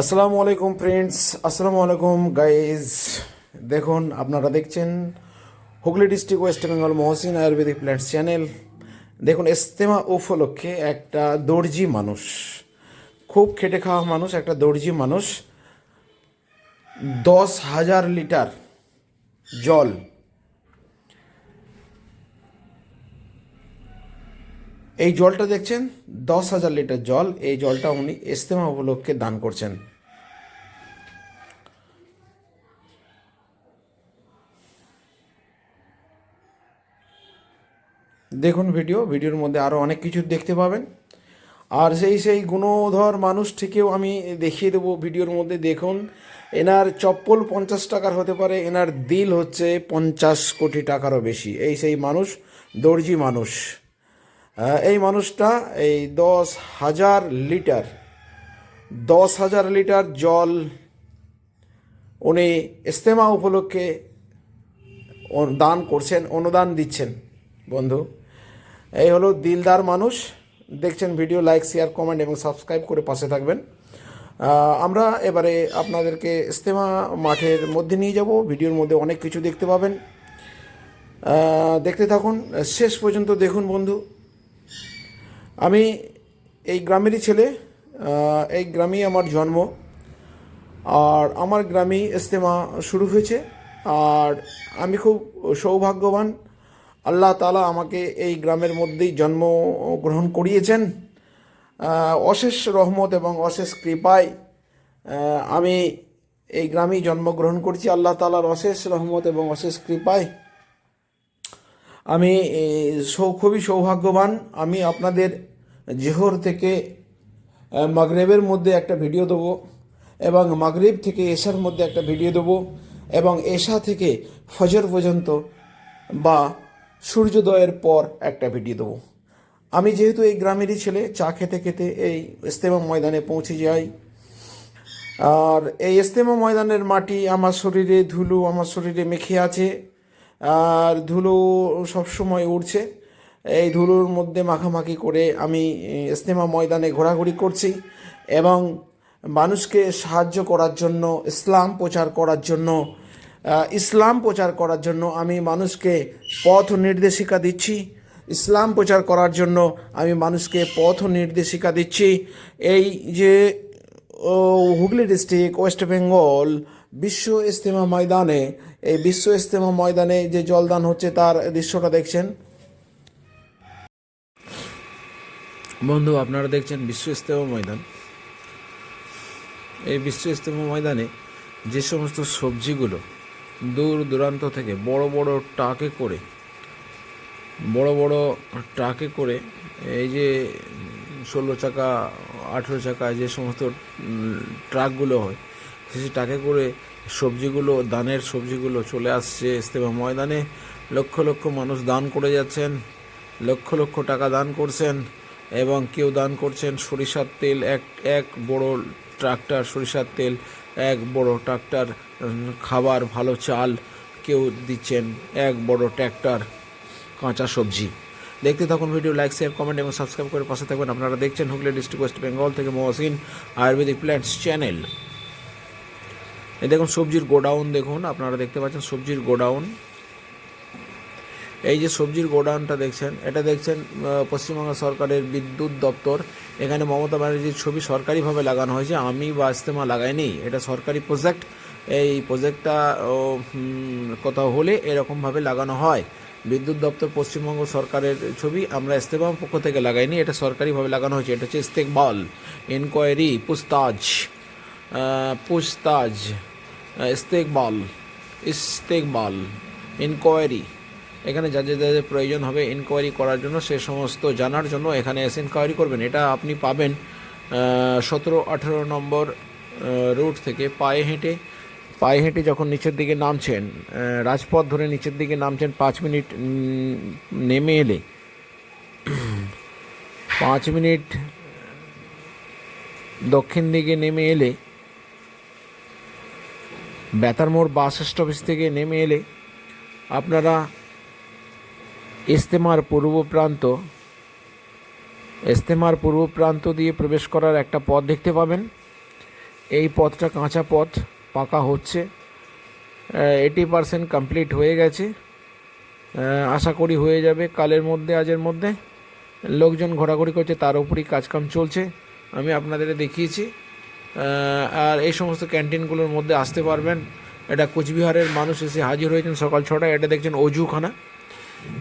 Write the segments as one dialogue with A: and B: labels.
A: আসসালামু আলাইকুম ফ্রেন্ডস আসসালামু আলাইকুম গাইজ দেখুন, আপনারা দেখছেন Hooghly district West Bengal Mohsin ayurvedic plants channel দেখুন, ইস্তেমা উপলক্ষে একটা দর্জি মানুষ, খুব খেটে খাওয়া মানুষ, একটা দর্জি মানুষ। দশ হাজার লিটার জল এই জলটা দেখছেন? দশ হাজার লিটার জল। এই জলটা উনি ইস্তেমা উপলক্ষে দান করছেন। দেখুন ভিডিও, ভিডিওর মধ্যে আরও অনেক কিছু দেখতে পাবেন। আর সেই সেই গুণধর মানুষ থেকেও আমি দেখিয়ে দেবো ভিডিওর মধ্যে। দেখুন, এনার চপ্পল পঞ্চাশ টাকার হতে পারে, এনার দিল হচ্ছে পঞ্চাশ কোটি টাকারও বেশি। এই সেই মানুষ, দর্জি মানুষ। এই মানুষটা এই দশ হাজার লিটার, দশ হাজার লিটার জল উনি ইস্তেমা উপলক্ষে দান করছেন, অনুদান দিচ্ছেন, বন্ধু। এই হলো দিলদার মানুষ। দেখছেন ভিডিও, লাইক, শেয়ার, কমেন্ট এবং সাবস্ক্রাইব করে পাশে থাকবেন। আমরা এবারে আপনাদেরকে ইস্তেমা মাঠের মধ্যে নিয়ে যাব। ভিডিওর মধ্যে অনেক কিছু দেখতে পাবেন। দেখতে থাকুন। শেষ পর্যন্ত দেখুন, বন্ধু। আমি এই গ্রামেরই ছেলে এই গ্রামেই আমার জন্ম। আর আমার গ্রামেই ইস্তেমা শুরু হয়েছে। আর আমি খুব সৌভাগ্যবান, আল্লাহ তালা আমাকে এই গ্রামের মধ্যেই জন্মগ্রহণ করিয়েছেন। অশেষ রহমত এবং অশেষ কৃপায় আমি এই গ্রামেই জন্মগ্রহণ করেছি। আল্লাহ তালার অশেষ রহমত এবং অশেষ কৃপায় আমি খুবই সৌভাগ্যবান। আমি আপনাদের জেহর থেকে মাগরেবের মধ্যে একটা ভিডিও দেবো এবং মাগরেব থেকে এশার মধ্যে একটা ভিডিও দেবো এবং এশা থেকে ফজর পর্যন্ত বা সূর্যোদয়ের পর একটা ভিডিও দেবো। আমি যেহেতু এই গ্রামেরই ছেলে, চা খেতে খেতে এই ইস্তেমা ময়দানে পৌঁছে যাই। আর এই ইস্তেমা ময়দানের মাটি আমার শরীরে ধুলো, আমার শরীরে মেখে আছে। আর ধুলো সবসময় উড়ছে। এই ধুলোর মধ্যে মাখামাখি করে আমি ইস্তেমা ময়দানে ঘোরাঘুরি করছি এবং মানুষকে সাহায্য করার জন্য, ইসলাম প্রচার করার জন্য ইসলাম প্রচার করার জন্য আমি মানুষকে পথ নির্দেশিকা দিচ্ছি। ইসলাম প্রচার করার জন্য আমি মানুষকে পথ নির্দেশিকা দিচ্ছি। এই যে ও Hooghly district, West Bengal Bishwa Ijtema ময়দানে, এই বিশ্ব ইস্তেমা ময়দানে যে জলদান হচ্ছে তার দৃশ্যটা দেখছেন। বন্ধু, আপনারা দেখছেন বিশ্ব ইস্তেমা ময়দান। এই বিশ্ব ইস্তেমা ময়দানে যে সমস্ত সবজিগুলো দূর দূরান্ত থেকে বড় বড় ট্রাকে করে, বড় বড় ট্রাকে করে এই যে ষোলো চাকা আঠেরো চাকা যে সমস্ত ট্রাকগুলো হয়, সেই ট্রাকে করে সবজিগুলো দানের সবজিগুলো চলে আসছে ইস্তেমা ময়দানে। লক্ষ লক্ষ মানুষ দান করে যাচ্ছেন, লক্ষ লক্ষ টাকা দান করছেন এবং কেউ দান করছেন সরিষার তেল, এক এক বড় ট্রাক্টর, সরিষার তেল, এক বড় ট্রাক্টর খাবার, ভালো চাল কেউ দিচ্ছেন, এক বড় ট্র্যাক্টর কাঁচা সবজি। দেখতে থাকুন ভিডিও লাইক শেয়ার কমেন্ট এবং সাবস্ক্রাইব করে পাশে থাকবেন আপনারা দেখছেন হুগলি ডিস্ট্রিক্ট ওয়েস্ট বেঙ্গল থেকে মহসিন আয়ুর্বেদিক প্ল্যান্টস চ্যানেল এই দেখুন, সবজির গোডাউন দেখুন। আপনারা দেখতে পাচ্ছেন সবজির গোডাউন। এই যে সবজির গোডাউনটা দেখছেন, এটা দেখছেন পশ্চিমবঙ্গ সরকারের বিদ্যুৎ দপ্তর। এখানে মমতা ব্যানার্জির ছবি সরকারিভাবে লাগানো হয়েছে। আমি বা ইস্তেমা লাগাইনি, এটা সরকারি প্রজেক্ট এই প্রজেক্টটা কোথাও হলে এরকমভাবে লাগানো হয়। বিদ্যুৎ দপ্তর পশ্চিমবঙ্গ সরকারের ছবি আমরা ইস্তেমা পক্ষ থেকে লাগাইনি, এটা সরকারিভাবে লাগানো হয়েছে, এটা হচ্ছে ইস্তেকবাল ইনকোয়ারি পুস্তাজ পুস্তাজ ইস্তেকবাল ইস্তেকবাল ইনকোয়ারি এখানে যা যা যা যা প্রয়োজন হবে ইনকোয়ারি করার জন্য, সে সমস্ত জানার জন্য এখানে এসে ইনকোয়ারি করবেন। এটা আপনি পাবেন সতেরো আঠেরো নম্বর রুট থেকে পায়ে হেঁটে পায়ে হেঁটে যখন নিচের দিকে নামছেন রাজপথ ধরে নিচের দিকে নামছেন, পাঁচ মিনিট নেমে এলে, পাঁচ মিনিট, দক্ষিণ দিকে নেমে এলে, বেতার মোড় বাস স্টপেজ থেকে নেমে এলে, আপনারা ইস্তেমার পূর্ব প্রান্ত, ইস্তেমার পূর্ব প্রান্ত দিয়ে প্রবেশ করার একটা পথ দেখতে পাবেন। এই পথটা কাঁচা পথ। পাকা হচ্ছে। এইটি পারসেন্ট কমপ্লিট হয়ে গেছে। আশা করি হয়ে যাবে কালের মধ্যে, আজের মধ্যে। লোকজন ঘোরাঘুরি করছে, তার উপরই কাজকাম চলছে। আমি আপনাদের দেখিয়েছি। আর এই সমস্ত ক্যান্টিনগুলোর মধ্যে আসতে পারবেন। এটা কোচবিহারের মানুষ এসে হাজির হয়েছেন সকাল ছটায়। এটা দেখছেন অজুখানা।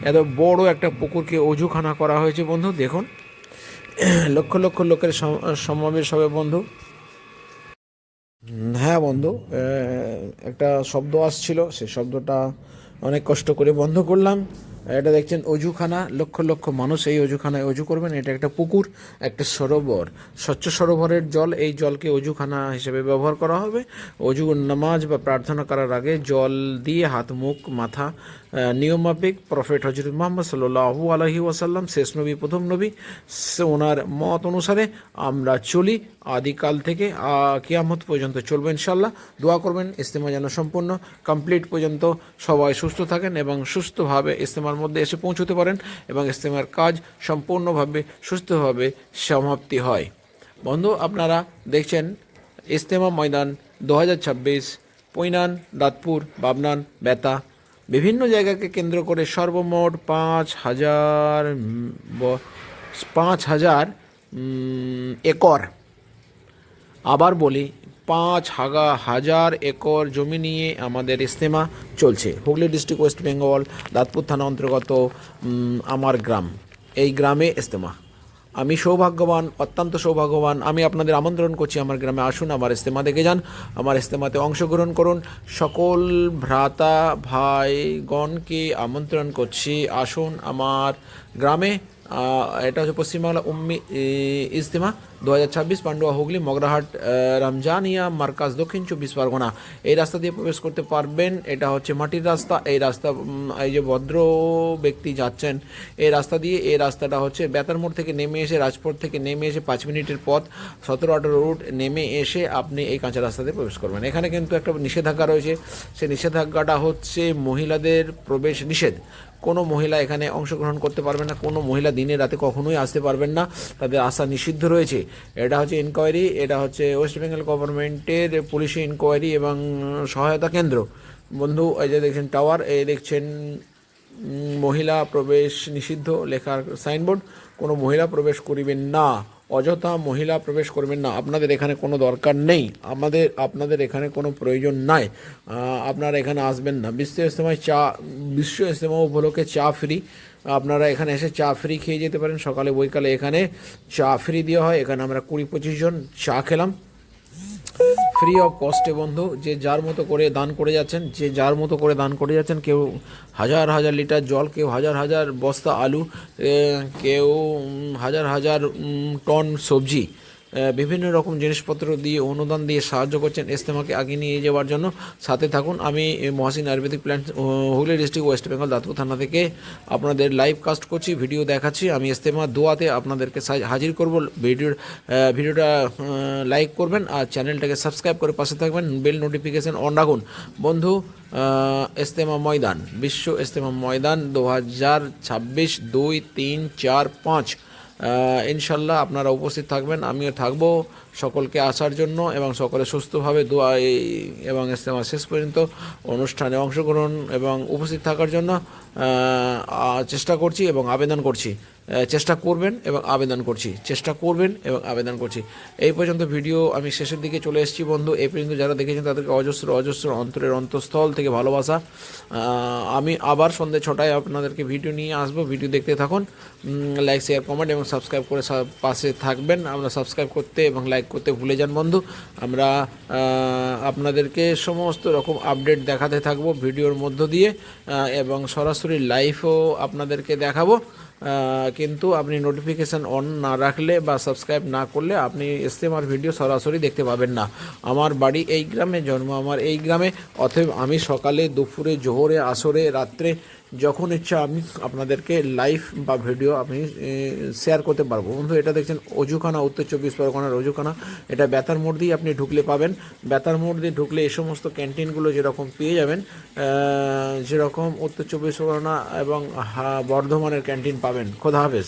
A: এত বড় একটা পুকুরকে অজুখানা করা হয়েছে, বন্ধু। দেখুন, লক্ষ লক্ষ লোকের সম- সমাবেশ হবে, বন্ধু। হ্যাঁ বন্ধু। একটা শব্দ আসছিল, সেই শব্দটা অনেক কষ্ট করে বন্ধ করলাম। এটা দেখছেন অজুখানা, লক্ষ লক্ষ মানুষ এই অজুখানায় অজু করবেন। এটা একটা পুকুর, একটা সরোবর। স্বচ্ছ সরোবরের জল, এই জলকে অজুখানা হিসেবে ব্যবহার করা হবে। অজু নামাজ বা প্রার্থনা করার আগে জল দিয়ে হাত, মুখ, মাথা আহ, নিয়মমাফিক প্রফেট হজরত মোহাম্মদ সাল্লু আলহি ওয়াসাল্লাম শেষ নবী প্রথম নবী সে- ওনার মত অনুসারে আমরা চলি। আদিকাল থেকে কিয়ামত পর্যন্ত চলবো ইনশাল্লাহ দোয়া করবেন ইস্তেমা যেন সম্পূর্ণ কমপ্লিট পর্যন্ত সবাই সুস্থ থাকেন এবং সুস্থভাবে ইস্তেমার মধ্যে এসে পৌঁছতে পারেন এবং ইস্তেমার কাজ সম্পূর্ণভাবে সুস্থভাবে সমাপ্তি হয়। বন্ধু আপনারা দেখছেন ইস্তেমা ময়দান দু হাজার ছাব্বিশ পৈনান দাঁতপুর বাবনান বেতা। বিভিন্ন জায়গাকে কেন্দ্র করে সর্বমোট পাঁচ হাজার পাঁচ হাজার একর। আবার বলি, পাঁচ হাগা হাজার একর জমি নিয়ে আমাদের ইস্তেমা চলছে। Hooghly district West Bengal, Dantpur থানা অন্তর্গত আমার গ্রাম। এই গ্রামে ইস্তেমা আমি সৌভাগ্যবান, অত্যন্ত সৌভাগ্যবান। আমি আপনাদের আমন্ত্রণ করছি আমার গ্রামে আসুন, আমার ইস্তেমা দেখে যান, আমার ইস্তেমাতে অংশগ্রহণ করুন। সকল ভ্রাতা ভাইগণকে আমন্ত্রণ করছি, আসুন আমার গ্রামে। এটা হচ্ছে পশ্চিমবাংলা উম্মি ইজতেমা দু হাজার ছাব্বিশ, পান্ডুয়া, হুগলি, মগরাহাট রমজানিয়া, মার্কাজ, দক্ষিণ চব্বিশ পরগনা। এই রাস্তা দিয়ে প্রবেশ করতে পারবেন, এটা হচ্ছে মাটির রাস্তা। এই রাস্তা এই যে ভদ্র ব্যক্তি যাচ্ছেন, এই রাস্তা দিয়ে, এই রাস্তাটা হচ্ছে বেতার মোড় থেকে নেমে এসে, রাজপথ থেকে নেমে এসে পাঁচ মিনিটের পথ, সতেরো আঠেরো রুট নেমে এসে আপনি এই কাঁচা রাস্তা দিয়ে প্রবেশ করবেন। এখানে কিন্তু একটা নিষেধাজ্ঞা রয়েছে। সেই নিষেধাজ্ঞাটা হচ্ছে মহিলাদের প্রবেশ নিষেধ। কোনো মহিলা এখানে অংশগ্রহণ করতে পারবেন না, কোনো মহিলা দিনে রাতে কখনোই আসতে পারবেন না, তাদের আসা নিষিদ্ধ রয়েছে। এটা হচ্ছে ইনকোয়ারি এটা হচ্ছে ওয়েস্ট বেঙ্গল গভর্নমেন্টের পুলিশি ইনকোয়ারি এবং সহায়তা কেন্দ্র। বন্ধু, এই যে দেখছেন টাওয়ার এই দেখছেন মহিলা প্রবেশ নিষিদ্ধ লেখার সাইনবোর্ড কোনো মহিলা প্রবেশ করিবেন না। অযথা মহিলা প্রবেশ করবেন না। আপনাদের এখানে কোনো দরকার নেই। আমাদের, আপনাদের এখানে কোনো প্রয়োজন নাই। আপনারা এখানে আসবেন না। বিশ্ব ইস্তেমায় চা, বিশ্ব ইস্তেমা উপলক্ষে চা ফ্রি আপনারা এখানে এসে চা ফ্রি খেয়ে যেতে পারেন। সকালে বৈকালে এখানে চা ফ্রি দেওয়া হয়। এখানে আমরা কুড়ি পঁচিশ জন চা খেলাম। ফ্রি অফ কস্টে বন্ধু, যে যার মতো করে দান করে যাচ্ছেন, যে যার মতো করে দান করে যাচ্ছেন, কেউ হাজার হাজার লিটার জল, কেউ হাজার হাজার বস্তা আলু কেউ হাজার হাজার টন সবজি বিভিন্ন রকম জিনিসপত্র দিয়ে অনুদান দিয়ে সাহায্য করছেন ইস্তেমাকে আগে নিয়ে যাওয়ার জন্য। সাথে থাকুন আমি Mohsin ayurvedic plant Hooghly district West Bengal Dantpur থানা থেকে আপনাদের লাইভ কাস্ট করছি ভিডিও দেখাচ্ছি। আমি ইস্তেমা দোয়াতে আপনাদেরকে হাজির করব। ভিডিওর ভিডিওটা লাইক করবেন আর চ্যানেলটাকে সাবস্ক্রাইব করে পাশে থাকবেন বেল নোটিফিকেশন অন রাখুন। বন্ধু আহ, ইস্তেমা ময়দান বিশ্ব ইস্তেমা ময়দান দু হাজার ছাব্বিশ দুই তিন চার পাঁচ। ইনশাল্লাহ আপনারা উপস্থিত থাকবেন, আমিও থাকব সকলকে আসার জন্য এবং সকলে সুস্থভাবে দোয়া এবং ইস্তেমা শেষ পর্যন্ত অনুষ্ঠানে অংশগ্রহণ এবং উপস্থিত থাকার জন্য চেষ্টা করছি এবং আবেদন করছি। চেষ্টা করবেন এবং আবেদন করছি। চেষ্টা করবেন এবং আবেদন করছি। এই পর্যন্ত ভিডিও আমি শেষের দিকে চলে এসেছি বন্ধু। এই পর্যন্ত যারা দেখেছেন তাদেরকে অজস্র অজস্র অন্তরের অন্তঃস্থল থেকে ভালোবাসা। আমি আবার সন্ধ্যে ছটায় আপনাদেরকে ভিডিও নিয়ে আসব। ভিডিও দেখতে থাকুন। লাইক শেয়ার কমেন্ট এবং সাবস্ক্রাইব করে পাশে থাকবেন। আমরা সাবস্ক্রাইব করতে এবং লাইক করতে ভুলে যান বন্ধু। আমরা আপনাদেরকে সমস্ত রকম আপডেট দেখাতে থাকব ভিডিওর মধ্য দিয়ে। এবং সরাসরি লাইভও আপনাদেরকে দেখাবো। কিন্তু আপনি নোটিফিকেশান অন না রাখলে বা সাবস্ক্রাইব না করলে আপনি ইস্তেমার ভিডিও সরাসরি দেখতে পাবেন না। আমার বাড়ি এই গ্রামে জন্ম। আমার এই গ্রামে অতএব আমি সকালে দুপুরে, জোহরে, আসরে, রাত্রে যখন ইচ্ছা আমি আপনাদেরকে লাইভ বা ভিডিও আমি শেয়ার করতে পারব। বন্ধু, এটা দেখছেন অজুখানা, উত্তর চব্বিশ পরগনার অজুখানা। এটা বেতার মোড় দিয়ে আপনি ঢুকলে পাবেন। বেতার মোড় দিয়ে ঢুকলে এই সমস্ত ক্যান্টিনগুলো যেরকম পেয়ে যাবেন যেরকম উত্তর চব্বিশ পরগনা এবং বর্ধমানের ক্যান্টিন পাবেন। খোদা হাফেজ।